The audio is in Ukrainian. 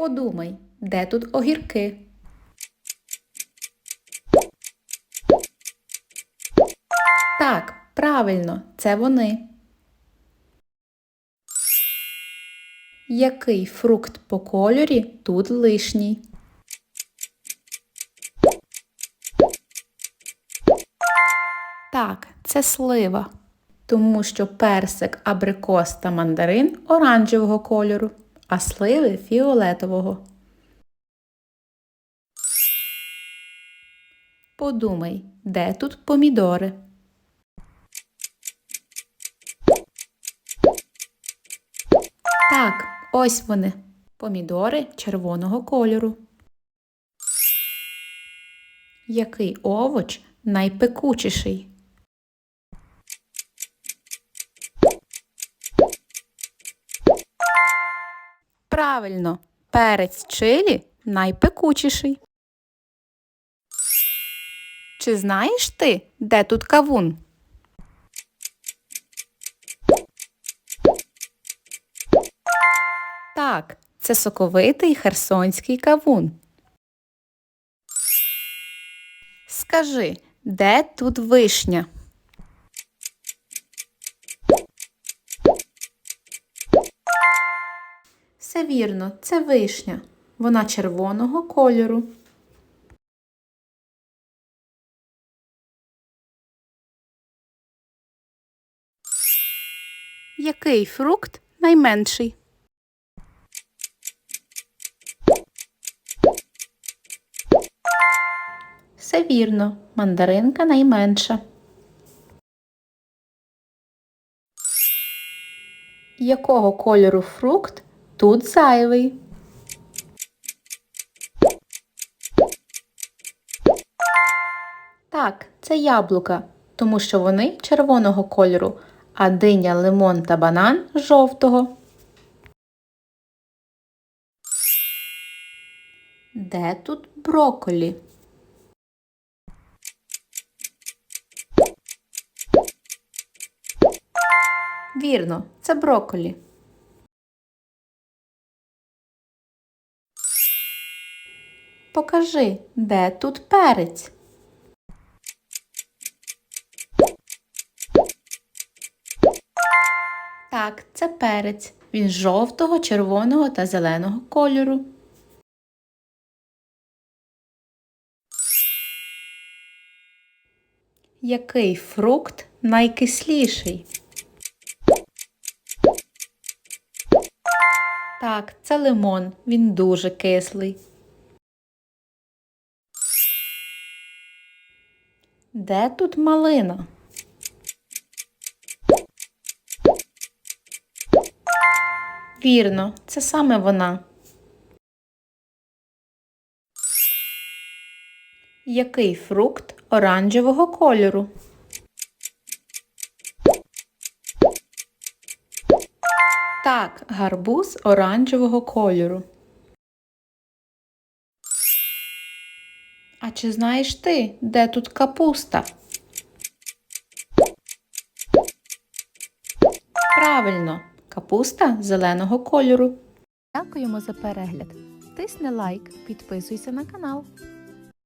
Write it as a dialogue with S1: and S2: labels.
S1: Подумай, де тут огірки? Так, правильно, це вони. Який фрукт по кольорі тут лишній? Так, це слива. Тому що персик, абрикос та мандарин оранжевого кольору, а сливи фіолетового. Подумай, де тут помідори? Так, ось вони. Помідори червоного кольору. Який овоч найпекучіший? Правильно, перець чилі найпекучіший. Чи знаєш ти, де тут кавун? Так, це соковитий херсонський кавун. Скажи, де тут вишня? Все вірно, це вишня. Вона червоного кольору. Який фрукт найменший? Все вірно, мандаринка найменша. Якого кольору фрукт тут зайвий? Так, це яблука, тому що вони червоного кольору, а диня, лимон та банан жовтого. Де тут брокколі? Вірно, це брокколі. Покажи, де тут перець? Так, це перець. Він жовтого, червоного та зеленого кольору. Який фрукт найкисліший? Так, це лимон. Він дуже кислий. Де тут малина? Вірно, це саме вона. Який фрукт оранжевого кольору? Так, гарбуз оранжевого кольору. Чи знаєш ти, де тут капуста? Правильно, капуста зеленого кольору. Дякуємо за перегляд. Тисни лайк, підписуйся на канал.